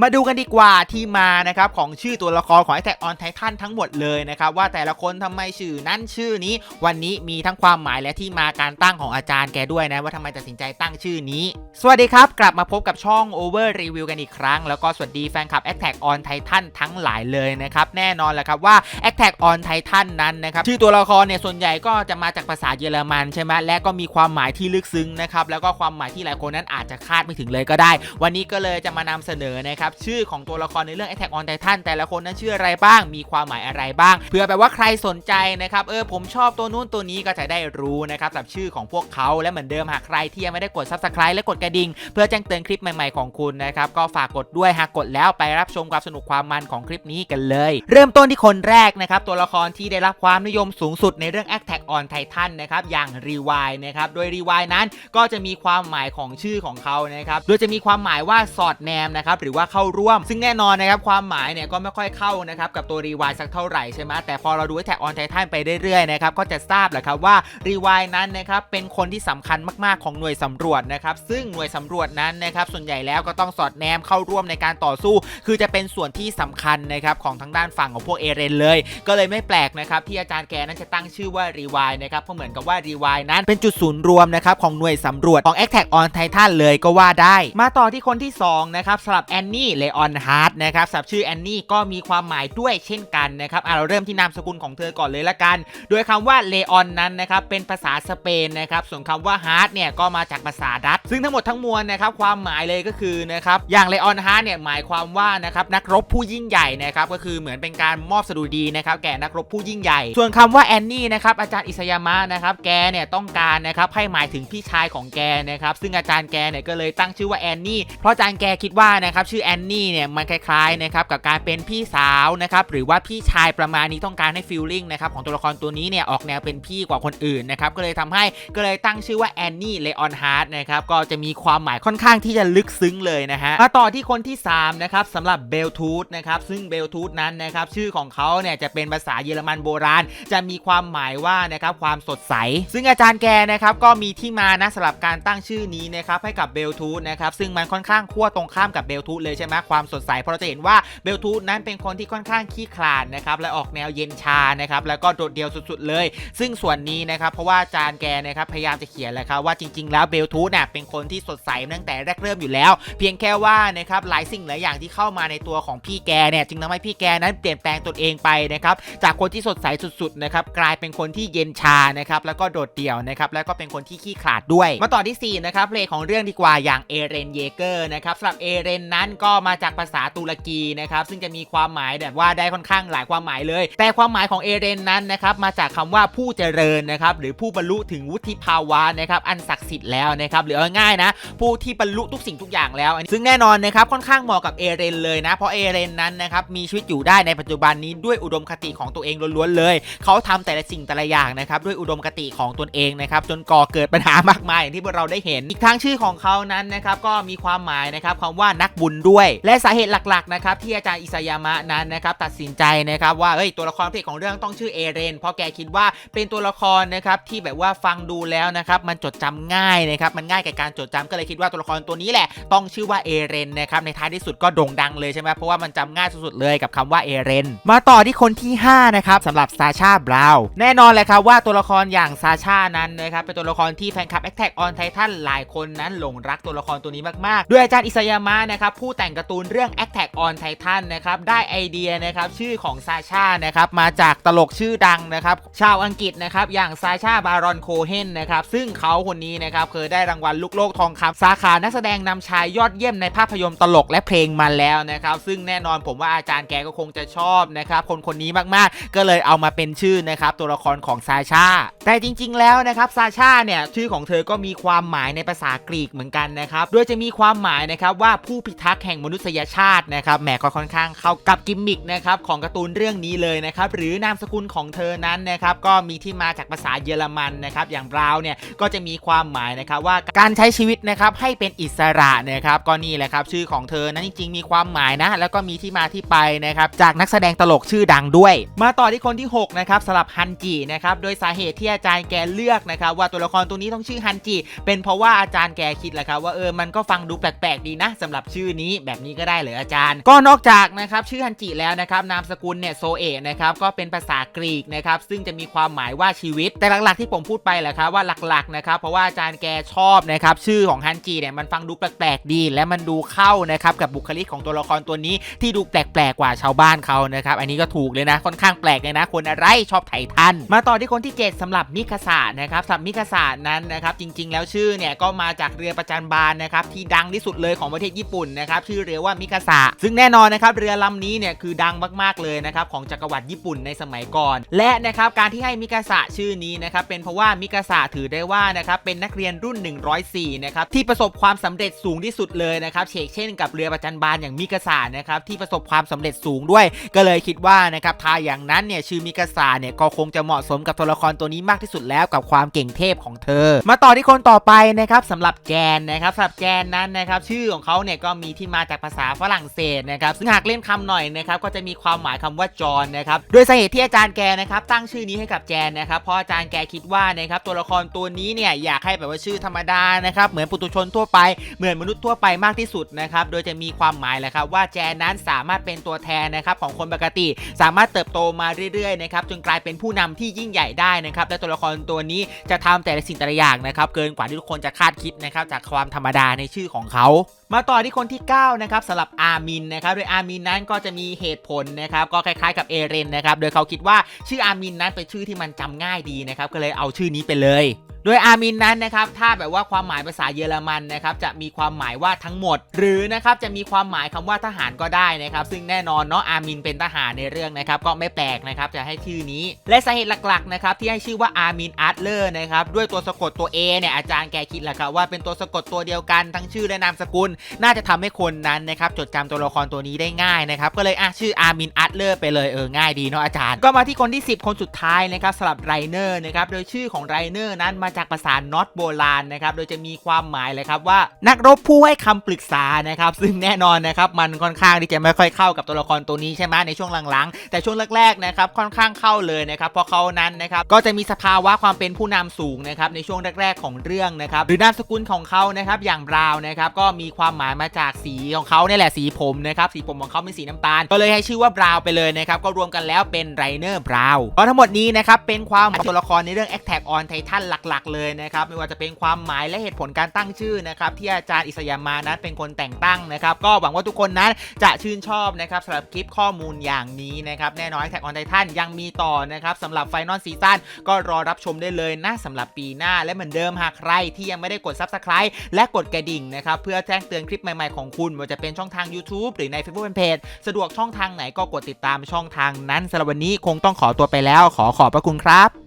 มาดูกันดีกว่าที่มานะครับของชื่อตัวละครของ Attack on Titan ทั้งหมดเลยนะครับว่าแต่ละคนทำไมชื่อนั้นชื่อนี้ วันนี้มีทั้งความหมายและที่มาการตั้งของอาจารย์แกด้วยนะว่าทำไมตัดสินใจตั้งชื่อนี้ สวัสดีครับ กลับมาพบกับช่อง Over Review กันอีกครั้ง แล้วก็สวัสดีแฟนคลับ Attack on Titan ทั้งหลายเลยนะครับแน่นอนแหละครับว่า Attack on Titan นั้นนะครับชื่อตัวละครเนี่ยส่วนใหญ่ก็จะมาจากภาษาเยอรมันใช่ไหมและก็มีความหมายที่ลึกซึ้งนะครับแล้วก็ความหมายที่หลายคนนั้นอาจจะคาดไม่ถึงเลยก็ได้ วันนี้ก็เลยจะมานำเสนอนะครับชื่อของตัวละครในเรื่อง Attack on Titan แต่ละคนนั้นชื่ออะไรบ้างมีความหมายอะไรบ้างเผื่อแบบว่าใครสนใจนะครับเออผมชอบตัวนู้นตัวนี้ก็จะได้รู้นะครับกับชื่อของพวกเขาและเหมือนเดิมหากใครที่ยังไม่ได้กด Subscribe และกดกระดิ่งเพื่อแจ้งเตือนคลิปใหม่ๆของคุณนะครับก็ฝากกดด้วยหากกดแล้วไปรับชมความสนุกความมันของคลิปนี้กันเลย เริ่มต้นที่คนแรกนะครับตัวละครที่ได้รับความนิยมสูงสุดในเรื่อง Attack on Titan นะครับอย่าง Rewind นะครับโดย Rewind นั้นก็จะมีความหมายของชื่อของเขานะครับโดยจะมีความหมายว่าสอดแนมนะครับหรือว่าเข้าร่วม ซึ่งแน่นอนนะครับความหมายเนี่ยก็ไม่ค่อยเข้านะครับกับตัว Rewind สักเท่าไหร่ใช่ไหมแต่พอเราดู Attack on Titan ไปเรื่อยๆนะครับก็จะทราบแหละครับว่า Rewind นั้นนะครับเป็นคนที่สำคัญมากๆของหน่วยสำรวจนะครับซึ่งหน่วยสำรวจนั้นนะครับส่วนใหญ่แล้วก็ต้องสอดแนมเข้าร่วมในการต่อสู้ คือจะเป็นส่วนที่สำคัญนะครับของทางด้านฝั่งของพวกเอเรนเลย ก็เลยไม่แปลกนะครับที่อาจารย์แกนั้นจะตั้งชื่อว่า Rewind นะครับเพราะเหมือนกับว่า Rewind นั้นเป็นจุดศูนย์รวมนะครับของหน่วยสำรวจของ Attack on Titan เลยก็ว่าได้ มาต่อที่คนที่สองนะครับสำหรับแอนนี่เลออนฮาร์ดนะครับสำหรับชื่อแอนนี่ก็มีความหมายด้วยเช่นกันนะครับเราเริ่มที่นามสกุลของเธอก่อนเลยละกัน โดยคำว่าเลออนนั้นนะครับเป็นภาษาสเปนนะครับส่วนคำว่าฮาร์ดเนี่ยก็มาจากภาษาดัตช์ซึ่งทั้งหมดทั้งมวลนะครับความหมายเลยก็คือนะครับอย่างเลออนฮาร์ดเนี่ยหมายความว่านะครับนักรบผู้ยิ่งใหญ่นะครับก็คือเหมือนเป็นการมอบสดุดีนะครับแก่นักรบผู้ยิ่งใหญ่ ส่วนคำว่าแอนนี่นะครับอาจารย์อิสยามะนะครับแกเนี่ยต้องการนะครับให้หมายถึงพี่ชายของแกนะครับซึ่งอาจารย์แกเนี่ยก็เลยตั้งชื่อว่าแอนนี่เพราะอาจารย์แกคิดว่านะครับชื่อแอนนี่เนี่ยมันคล้ายๆนะครับกับการเป็นพี่สาวนะครับหรือว่าพี่ชายประมาณนี้ต้องการให้ฟีลลิ่งนะครับของตัวละครตัวนี้เนี่ยออกแนวเป็นพี่กว่าคนอื่นนะครับก็เลยทำให้ก็เลยตั้งชื่อว่าแอนนี่เลออนฮาร์ดนะครับก็จะมีความหมายค่อนข้างที่จะลึกซึ้งเลยนะฮะมาต่อที่คนที่3นะครับสำหรับเบลทูธนะครับซึ่งเบลทูธนั้นนะครับชื่อของเขาเนี่ยจะเป็นภาษาเยอรมันโบราณ จะมีความหมายว่านะครับความสดใส ซึ่งอาจารย์แกนะครับก็มีที่มานะสำหรับการตั้งชื่อนี้นะครับให้กับเบลทูธนะครับซึ่งมันค่อนข้างขั้วตรงข้ามกับเบลทูธเลยใช่ไหมความสดใสเพราะเราจะเห็นว่าเบลทูธนั้นเป็นคนที่ค่อนข้างขี้ขลาดนะครับและออกแนวเย็นชานะครับแล้วก็โดดเดี่ยวสุดๆเลย ซึ่งส่วนนี้นะครับเพราะว่าอาจารย์แกนะครับพยายามจะเขียนแหละครับว่าจริง ๆ แล้วเบลทูธเนี่ยเป็นคนที่สดใสตั้งแต่แรกเริ่มอยู่แล้ว เพียงแค่ว่านะครับหลายสิ่งหลายอย่างที่เข้ามาในตัวของพี่แกเนี่ยจึงทำให้พี่แกนั้นเปลี่ยนแปลงตนเองไปนะครับจากคนที่สดใสสุดๆนะครับกลายเป็นคนที่เย็น็นชานะครับแล้วก็โดดเดี่ยวนะครับแล้วก็เป็นคนที่ขี้ขลาดด้วย มาต่อที่สี่นะครับเพลงของเรื่องดีกว่าอย่างเอเรนเยเกอร์นะครับสำหรับเอเรนนั้นก็มาจากภาษาตุรกีนะครับซึ่งจะมีความหมายแบบว่าได้ค่อนข้างหลายความหมายเลย แต่ความหมายของเอเรนนั้นนะครับมาจากคำว่าผู้เจริญนะครับหรือผู้บรรลุถึงวุฒิภาวะนะครับอันศักดิ์สิทธิ์แล้วนะครับหรือเอาง่ายนะ ผู้ที่บรรลุทุกสิ่งทุกอย่างแล้ว ซึ่งแน่นอนนะครับค่อนข้างเหมาะกับเอเรนเลยนะเพราะเอเรนนั้นนะครับมีชีวิตอยู่ได้ในปัจจุบันนี้ด้วยอุดมคติของตัวเองล้วนๆเลย เขาทำแต่ละสิ่งแต่ละอย่างนะครับด้วยอุดมคติของตนเองนะครับจนก่อเกิดปัญหามากมายอย่างที่พวกเราได้เห็น อีกทั้งชื่อของเขานั้นนะครับก็มีความหมายนะครับคำว่านักบุญด้วย และสาเหตุหลักๆนะครับที่อาจารย์อิสยามะนั้นนะครับตัดสินใจนะครับว่าเอ้ยตัวละครพระเอกของเรื่องต้องชื่อเอเรนเพราะแกคิดว่าเป็นตัวละครนะครับที่แบบว่าฟังดูแล้วนะครับมันจดจำง่ายนะครับมันง่ายกับการจดจำก็เลยคิดว่าตัวละครตัวนี้แหละต้องชื่อว่าเอเรนนะครับในท้ายที่สุดก็โด่งดังเลยใช่ไหมเพราะว่ามันจำง่ายสุดๆเลยกับคำว่าเอเรนมาต่อที่คนที่5นะครับสำหรับซาชาบราวน์แน่นอนเลยครับว่าตัวละครอย่างซาชานั้นนะครับเป็นตัวละครที่แฟนคลับ Attack on Titan หลายคนนั้นหลงรักตัวละครตัวนี้มากๆด้วยอาจารย์อิสยามะนะครับผู้แต่งการ์ตูนเรื่อง Attack on Titan นะครับได้ไอเดียนะครับชื่อของซาชานะครับมาจากตลกชื่อดังนะครับชาวอังกฤษนะครับอย่างซาชาบารอนโคเฮนนะครับซึ่งเขาคนนี้นะครับเคยได้รางวัลลูกโลกทองคำสาขานักแสดงนำชายยอดเยี่ยมในภาพยนตร์ตลกและเพลงมาแล้วนะครับซึ่งแน่นอนผมว่าอาจารย์แกก็คงจะชอบนะครับคนคนนี้มากๆ ก็เลยเอามาเป็นชื่อนะครับตัวละครของซาชาแต่จริง ๆ แล้วนะครับซาชาเนี่ยชื่อของเธอก็มีความหมายในภาษากรีกเหมือนกันนะครับโดยจะมีความหมายนะครับว่าผู้พิทักษ์แห่งมนุษยชาตินะครับแหมก็ค่อนข้างเข้ากับกิมมิกนะครับของการ์ตูนเรื่องนี้เลยนะครับหรือนามสกุลของเธอนั้นนะครับก็มีที่มาจากภาษาเยอรมันนะครับอย่างบราวน์เนี่ยก็จะมีความหมายนะครับว่าการใช้ชีวิตนะครับให้เป็นอิสระนะครับก็นี่แหละครับชื่อของเธอนั้นจริง ๆ มีความหมายนะ แล้วก็มีที่มาที่ไปนะครับจากนักแสดงตลกชื่อดังด้วย มาต่อที่คนที่6นะครับสำหรับฮันจินะครับโดยสาเหตุที่อาจารย์แกเลือกนะครับว่าตัวละครตัวนี้ต้องชื่อฮันจิ เป็นเพราะว่าอาจารย์แกคิดแหละครับว่าเออมันก็ฟังดูแปลกๆดีนะสำหรับชื่อนี้แบบนี้ก็ได้เหรออาจารย์ ก็นอกจากนะครับชื่อฮันจิแล้วนะครับนามสกุลเนี่ยโซเอะนะครับก็เป็นภาษากรีกนะครับซึ่งจะมีความหมายว่าชีวิต แต่หลักๆที่ผมพูดไปแหละครับว่าหลักๆนะครับเพราะว่าอาจารย์แกชอบนะครับชื่อของฮันจิเนี่ยมันฟังดูแปลกๆดี และมันดูเข้านะครับกับบุคลิกของตัวละครตัวนี้ที่ดูแปลกๆกว่าชาวบ้านเขานะครับอันนี้ก็ถูกเลยนะค่อนข้างแปลกเลยนะคนอะไรชอบไททันมาต่อที่คนที่ 7สำหรับมิคาสะนะครับสำหรับมิคาสะนั้นนะครับจริง ๆ แล้วชื่อเนี่ยก็มาจากเรือประจันบานนะครับที่ดังที่สุดเลยของประเทศญี่ปุ่นนะครับชื่อเรือว่ามิคาสะซึ่งแน่นอนนะครับเรือลำนี้เนี่ยคือดังมากๆเลยนะครับของจักรวรรดิญี่ปุ่นในสมัยก่อน และนะครับการที่ให้มิคาสะชื่อนี้นะครับเป็นเพราะว่ามิคาสะถือได้ว่านะครับเป็นนักเรียนรุ่น 104นะครับที่ประสบความสำเร็จสูงที่สุดเลยนะครับเชกเช่นกับเรือประจันบานอย่างมิคาสะนะครับที่ประสบความสำเร็จสูงด้วย ก็เลยคิดว่านะครับถ้าอย่างนั้นเนี่ยชื่อมิกาซาเนี่ยก็คงจะเหมาะสมกับตัวละครตัวนี้มากที่สุดแล้วกับความเก่งเทพของเธอ มาต่อที่คนต่อไปนะครับสำหรับแจนนะครับสำหรับแจนนั้นนะครับชื่อของเขาเนี่ยก็มีที่มาจากภาษาฝรั่งเศสนะครับซึ่งหากเล่นคำหน่อยนะครับก็จะมีความหมายคำว่าจอนนะครับโดยสาเหตุที่อาจารย์แกนะครับตั้งชื่อนี้ให้กับแจนนะครับเพราะอาจารย์แกคิดว่านะครับตัวละครตัวนี้เนี่ยอยากให้แบบว่าชื่อธรรมดานะครับเหมือนปุถุชนทั่วไปเหมือนมนุษย์ทั่วไปมากที่สุดนะครับโดยจะมีความหมายแหละครับว่าแจนนั้นสามารถเป็นตัวแทนนะครับของคนปกติ สามารถเติบโตมาเรื่อยๆนะครับจนกลายเป็นผู้นำที่ยิ่งใหญ่ได้นะครับและตัวละครตัวนี้จะทำแต่ละสิ่งแต่ละอย่างนะครับเกินกว่าที่ทุกคนจะคาดคิดนะครับจากความธรรมดาในชื่อของเขา มาต่อที่คนที่ 9 นะครับสำหรับอามินนะครับโดยอามินนั้นก็จะมีเหตุผลนะครับก็คล้ายๆกับเอเรนนะครับโดยเขาคิดว่าชื่ออามินนั้นเป็นชื่อที่มันจำง่ายดีนะครับก็เลยเอาชื่อนี้ไปเลย โดยอามินนั้นนะครับถ้าแบบว่าความหมายภาษาเยอรมันนะครับจะมีความหมายว่าทั้งหมด หรือนะครับจะมีความหมายคำว่าทหารก็ได้นะครับซึ่งแน่นอนเนาะอามินเป็นทหารในเรื่องนะครับก็ไม่แปลกนะครับจะให้ชื่อนี้ และสาเหตุหลักๆนะครับที่ให้ชื่อว่าอามินอาร์ตเลอร์นะครับด้วยตัวสะกดตัว A เนี่ยอาจารย์แกคิดแหละครับว่าเป็นตัวสะกดตัวเดียวกันทั้งชื่อและนามสกุล น่าจะทำให้คนนั้นนะครับจดจำตัวละครตัวนี้ได้ง่ายนะครับก็เลยอะชื่ออามินอาร์ตเลอร์ไปเลยเออง่ายดีเนาะอาจารย์ ก็มาที่คนที่ 10 คนสุดท้ายนะครับสำหรับไรเนอร์นะครับโดยชื่อของไรเนอร์นั้นมาจากภาษาน็อตโบราณนะครับโดยจะมีความหมายเลยครับว่า นักรบผู้ให้คำปรึกษานะครับซึ่งแน่นอนนะครับมันค่อนข้างที่จะไม่ค่อยเข้ากับตัวละครตัวนี้ใช่ไหมในช่วงหลังๆ แต่ช่วงแรกๆนะครับค่อนข้างเข้าเลยนะครับเพราะเขานั้นนะครับก็จะมีสภาวะความเป็นผู้นำสูงนะครับในช่วงแรกๆของเรื่องนะครับหรือนามสกุลของเขานะครับอย่างบราวนะครับก็มีความหมายมาจากสีของเขาเนี่ยแหละสีผมนะครับสีผมของเขาเป็นสีน้ำตาล ก็เลยให้ชื่อว่าบราว์ไปเลยนะครับก็รวมกันแล้วเป็นไรเนอร์บราวน์ก็ทั้งหมดนี้นะครับเป็นความตัวละครในเรื่อง Attack on Titan หลักๆเลยนะครับไม่ว่าจะเป็นความหมายและเหตุผลการตั้งชื่อนะครับที่อาจารย์อิสยามานั้นเป็นคนแต่งตั้งนะครับก็หวังว่าทุกคนนั้นจะชื่นชอบนะครับสำหรับคลิปข้อมูลอย่างนี้นะครับแน่นอน Attack on Titan ยังมีต่อนะครับสำหรับ Final Season ก็รอรับชมได้เลยนะสำหรับปีหน้าและเหมือนเดิมหากใครที่ยังไม่ได้กด Subscribe และกดกระดิ่งนะครับเพื่อแจ้งเตือนคลิปใหม่ๆของคุณไม่ว่าจะเป็นช่องทาง YouTube หรือใน Facebook Fanpage สะดวกช่องทางไหนก็กดติดตามช่องทางนั้นสำหรับวันนี้คงต้องขอตัวไปแล้ว ขอขอบพระคุณครับ